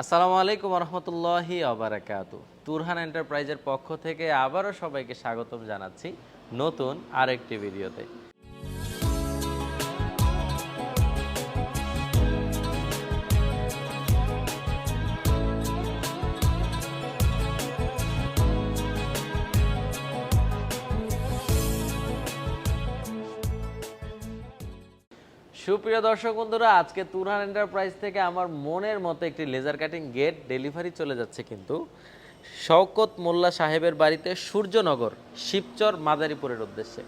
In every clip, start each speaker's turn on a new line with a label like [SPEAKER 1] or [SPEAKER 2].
[SPEAKER 1] আসসালামু আলাইকুম রহমতুল্লাহি আবরাকাত তুরহান এন্টারপ্রাইজের পক্ষ থেকে আবারও সবাইকে স্বাগতম জানাচ্ছি নতুন আরেকটি ভিডিওতে। সুপ্রিয় দর্শক বন্ধুরা, আজকে তুরহান এন্টারপ্রাইজ থেকে আমার মনের মতো একটি লেজার কাটিং গেট ডেলিভারি চলে যাচ্ছে কিন্তু শওকত মোল্লা সাহেবের বাড়িতে সূর্যনগর, শিবচর, মাদারীপুরের উদ্দেশ্যে।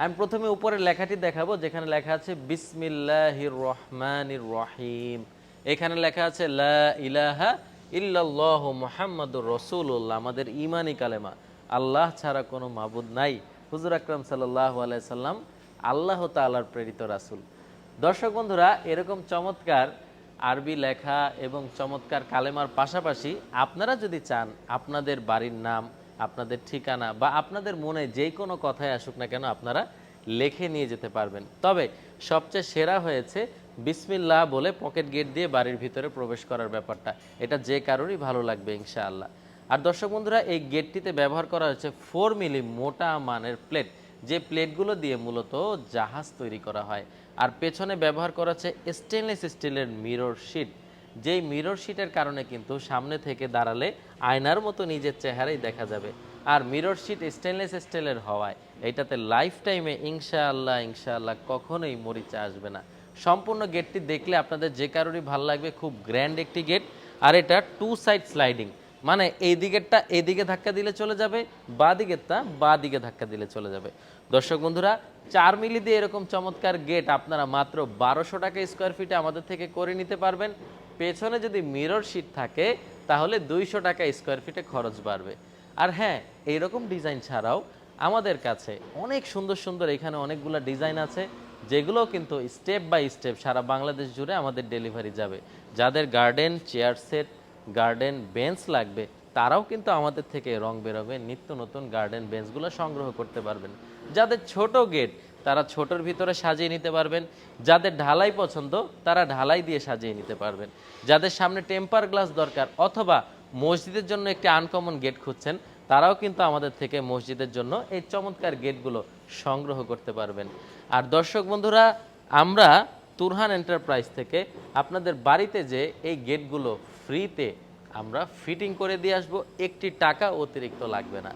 [SPEAKER 1] আমি প্রথমে উপরের লেখাটি দেখাবো, যেখানে লেখা আছে, বিসমিল্লাহির রহমানির রহিম। এখানে লেখা আছে, লা ইলাহা ইল্লাল্লাহ মুহাম্মাদুর রসুল্লাহ আমাদের ইমানি কালেমা, আল্লাহ ছাড়া কোনো মাবুদ নাই। হুজুর আকরাম সাল্লাহ আলাইসাল্লাম আল্লাহ তাআলার প্রেরিত রাসূল। দর্শক বন্ধুরা, এরকম চমৎকার আরবি লেখা এবং চমৎকার কালেমার পাশাপাশি আপনারা যদি চান আপনাদের বাড়ির নাম, আপনাদের ঠিকানা বা আপনাদের মনে যেই কোনো কথাই আসুক না কেন আপনারা লেখে নিয়ে যেতে পারবেন। তবে সবচেয়ে সেরা হয়েছে বিসমিল্লাহ বলে পকেট গেট দিয়ে বাড়ির ভিতরে প্রবেশ করার ব্যাপারটা। এটা যে কারোরই ভালো লাগবে ইনশাআল্লাহ। আর দর্শক বন্ধুরা, এই গেটটিতে ব্যবহার করা হয়েছে ফোর মিলি মোটা মানের প্লেট যে প্লেটগুলো দিয়ে মূলত জাহাজ তৈরি করা হয়। আর পেছনে ব্যবহার করা হচ্ছে স্টেনলেস স্টিলের মিরর শিট যেই মিরর শিটের কারণে কিন্তু সামনে থেকে দাঁড়ালে আয়নার মতো নিজের চেহারাই দেখা যাবে। আর মিরর শিট স্টেনলেস স্টিলের হওয়ায় এইটাতে লাইফ টাইমে ইনশাআল্লাহ ইনশাআল্লাহ কখনোই মরিচা আসবে না। সম্পূর্ণ গেটটি দেখলে আপনাদের যে কারোরই ভালো লাগবে, খুব গ্র্যান্ড একটি গেট আর এটা টু সাইড স্লাইডিং মানে এই দিকেরটা এদিকে ধাক্কা দিলে চলে যাবে বা দিকেরটা বা দিকে ধাক্কা দিলে চলে যাবে। দর্শক বন্ধুরা, চার মিলি দিয়ে এরকম চমৎকার গেট আপনারা মাত্র বারোশো টাকা স্কোয়ার ফিটে আমাদের থেকে করে নিতে পারবেন। পেছনে যদি মিরর শিট থাকে, তাহলে দুইশো টাকা স্কোয়ার ফিটে খরচ বাড়বে। আর হ্যাঁ এইরকম ডিজাইন ছাড়াও আমাদের কাছে অনেক সুন্দর সুন্দর এখানে অনেকগুলো ডিজাইন আছে যেগুলো কিন্তু স্টেপ বাই স্টেপ সারা বাংলাদেশ জুড়ে আমাদের ডেলিভারি যাবে। যাদের garden chair set garden bench লাগবে, তারাও কিন্তু আমাদের থেকে রং বেরঙের নিত্য নতুন গার্ডেন বেঞ্চগুলো সংগ্রহ করতে পারবেন। যাদের ছোট গেট তারা ছোটর ভিতরে সাজিয়ে নিতে পারবেন, যাদের ঢালাই পছন্দ, তারা ঢালাই দিয়ে সাজিয়ে নিতে পারবেন। যাদের সামনে টেম্পার গ্লাস দরকার, অথবা মসজিদের জন্য একটি আনকমন গেট খুঁজছেন, তারাও কিন্তু আমাদের থেকে মসজিদের জন্য এই চমৎকার গেটগুলো সংগ্রহ করতে পারবেন। আর দর্শক বন্ধুরা, আমরা তুরহান এন্টারপ্রাইজ থেকে আপনাদের বাড়িতে যে এই গেটগুলো ফ্রিতে আমরা ফিটিং করে দিয়ে আসব, একটি টাকা অতিরিক্ত লাগবে না।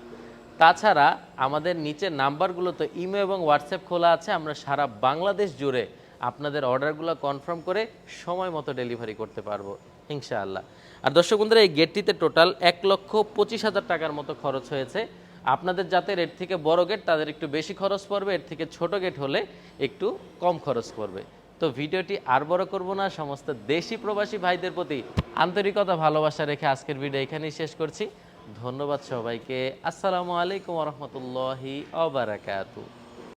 [SPEAKER 1] তাছাড়া আমাদের নিচের নাম্বারগুলো তো ইমো এবং হোয়াটসঅ্যাপ খোলা আছে, আমরা সারা বাংলাদেশ জুড়ে আপনাদের অর্ডারগুলো কনফার্ম করে সময় মতো ডেলিভারি করতে পারব, ইনশাআল্লাহ। আর দর্শক বন্ধুরা, এই গেটটিতে টোটাল এক লক্ষ পঁচিশ হাজার টাকার মতো খরচ হয়েছে। আপনাদের যাদের এর থেকে বড় গেট, তাদের একটু বেশি খরচ পড়বে, এর থেকে ছোট গেট হলে একটু কম খরচ পড়বে। তো ভিডিওটি আর বড় করব না, সমস্ত দেশি প্রবাসী ভাইদের প্রতি আন্তরিকতা, ভালোবাসা রেখে আজকের ভিডিও এখানেই শেষ করছি। ধন্যবাদ সবাইকে। আসসালামু আলাইকুম রহমতুল্লাহি অবরাকাতু